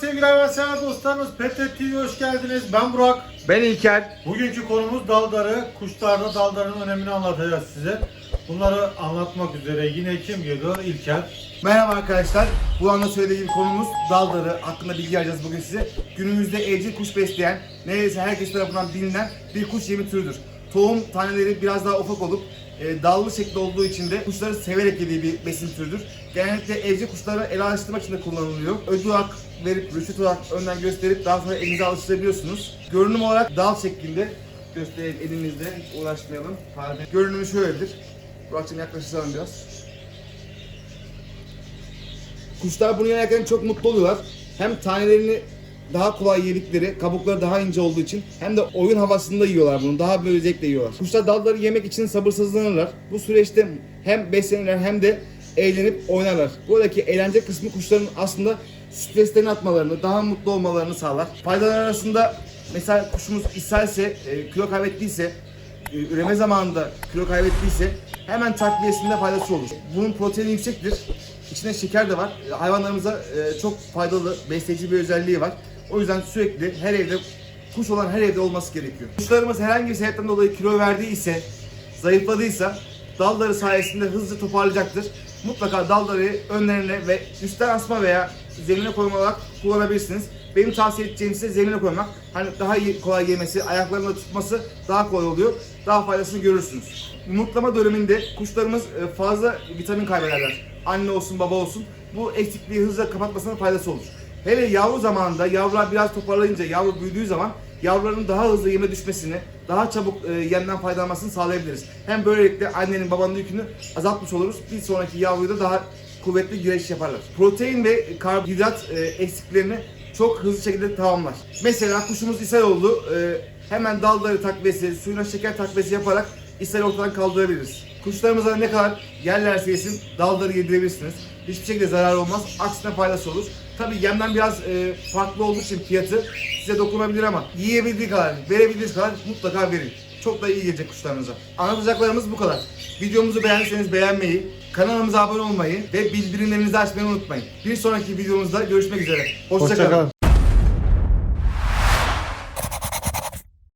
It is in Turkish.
sevgili hayvansever dostlarımız. Pet TV'ye hoş geldiniz. Ben Burak. Ben İlker. Bugünkü konumuz daldarı. Kuşlarda daldarın önemini anlatacağız size. Bunları anlatmak üzere yine kim geliyor? İlker. Merhaba arkadaşlar. Bu anda söylediğim konumuz daldarı hakkında bilgi vereceğiz bugün size. Günümüzde evcil kuş besleyen, neredeyse herkes tarafından bilinen bir kuş yemi türüdür. Tohum taneleri biraz daha ufak olup e, dallı şekli olduğu için de kuşları severek yediği bir besin türüdür. Genellikle evcil kuşları ele alıştırmak için de kullanılıyor. Ödül olarak verip, rüşvet olarak önden gösterip daha sonra elinize alıştırabiliyorsunuz. Görünüm olarak dal şeklinde göstereyim elinizde, hiç uğraşmayalım. Pardon. Görünümü şöyledir. Burak'cığım yaklaşırsan biraz. Kuşlar bunu yerken çok mutlu oluyorlar. Hem tanelerini daha kolay yedikleri, kabukları daha ince olduğu için hem de oyun havasında yiyorlar bunu. Daha böyle zevkle yiyorlar. Kuşlar dalları yemek için sabırsızlanırlar. Bu süreçte hem beslenirler hem de eğlenip oynarlar. Buradaki eğlence kısmı kuşların aslında streslerini atmalarını, daha mutlu olmalarını sağlar. Faydalar arasında mesela kuşumuz ishalse, e, kilo kaybettiyse, e, üreme zamanında kilo kaybettiyse hemen takviyesinde faydası olur. Bunun proteini yüksektir. İçinde şeker de var. E, Hayvanlarımıza e, çok faydalı, besleyici bir özelliği var. O yüzden sürekli her evde, kuş olan her evde olması gerekiyor. Kuşlarımız herhangi bir sebepten dolayı kilo verdiyse, zayıfladıysa dalları sayesinde hızlı toparlayacaktır. Mutlaka dalları önlerine ve üstten asma veya zemine koyma olarak kullanabilirsiniz. Benim tavsiye edeceğim size zemine koymak. Hani daha iyi, kolay yemesi, ayaklarında tutması daha kolay oluyor. Daha faydasını görürsünüz. Yumurtlama döneminde kuşlarımız e, fazla vitamin kaybederler. Anne olsun, baba olsun. Bu eksikliği hızla kapatmasına faydası olur. Hele yavru zamanında yavrular biraz toparlayınca, yavru büyüdüğü zaman yavruların daha hızlı yeme düşmesini, daha çabuk e, yemden faydalanmasını sağlayabiliriz. Hem böylelikle annenin babanın yükünü azaltmış oluruz. Bir sonraki yavruyu da daha kuvvetli güreş yaparlar. Protein ve karbonhidrat e, eksiklerini çok hızlı şekilde tamamlar. Mesela kuşumuz ishal oldu. e, hemen dalları takviyesi, suyuna şeker takviyesi yaparak ishal ortadan kaldırabiliriz. Kuşlarımıza ne kadar yerlerse yesin dalları yedirebilirsiniz. Hiçbir şekilde zarar olmaz. Aksine faydası olur. Tabi yemden biraz e, farklı olduğu için fiyatı size dokunabilir ama yiyebildiği kadar, verebildiğiniz kadar mutlaka verin. Çok da iyi gelecek kuşlarınıza. Anlatacaklarımız bu kadar. Videomuzu beğendiyseniz beğenmeyi, kanalımıza abone olmayı ve bildirimlerinizi açmayı unutmayın. Bir sonraki videomuzda görüşmek üzere. Hoşçakalın. Hoşçakalın.